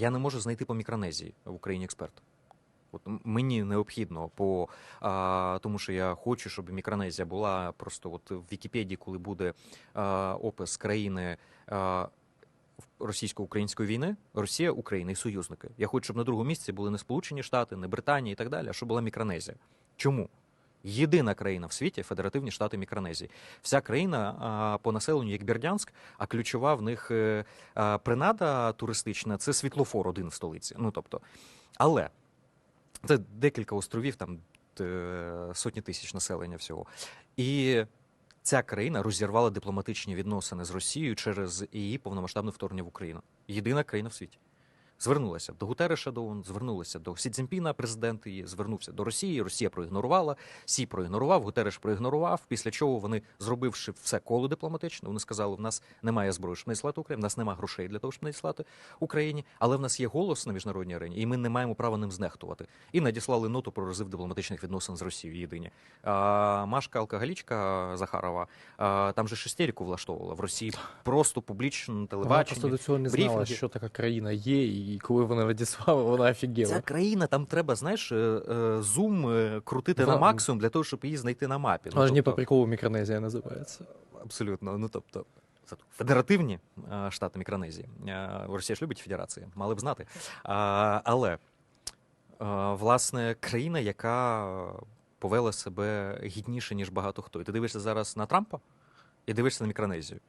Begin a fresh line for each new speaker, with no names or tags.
Я не можу знайти по Мікронезії в Україні експерта. От мені необхідно по а, тому, що я хочу, щоб Мікронезія була просто от в Вікіпедії, коли буде а, опис країни а, російсько-української війни, Росія, Україна і союзники. Я хочу, щоб на другому місці були не Сполучені Штати, не Британія і так далі, а щоб була Мікронезія. Чому? Єдина країна в світі Федеративні Штати Мікронезії. Вся країна по населенню як Бердянськ, а ключова в них е, принада туристична це світлофор один в столиці. Ну тобто, але це декілька островів, там е, сотні тисяч населення всього. І ця країна розірвала дипломатичні відносини з Росією через її повномасштабне вторгнення в Україну. Єдина країна в світі. Звернулася до Гутереша до ООН, звернулася до Сі Цзіньпіна, президент її, звернувся до Росії. Росія проігнорувала, Сі проігнорував, Гутереш проігнорував. Після чого вони, зробивши все коло дипломатичне, вони сказали: в нас немає зброї, щоб надіслати Україні, в нас немає грошей для того, щоб надіслати Україні, але в нас є голос на міжнародній арені, і ми не маємо права ним знехтувати. І надіслали ноту про розрив дипломатичних відносин з Росією. Єдині а, Машка Алкоголічка Захарова а, там же шестеріку влаштовувала в Росії просто публічно на
Вона просто до цього не знала,
брифінги.
що така країна є, і коли вона надіслала, вона офігела.
Ця країна там треба, знаєш, е, е, зум е, крутити на максимум для того, щоб її знайти на мапі.
Вона ж не по
тобто,
приколу Мікронезія називається.
абсолютно. Ну тобто, федеративні штати Мікронезії. Росія ж любить федерації, мали б знати. Але власне країна, яка повела себе гідніше, ніж багато хто. І ти дивишся зараз на Трампа і дивишся на Мікронезію.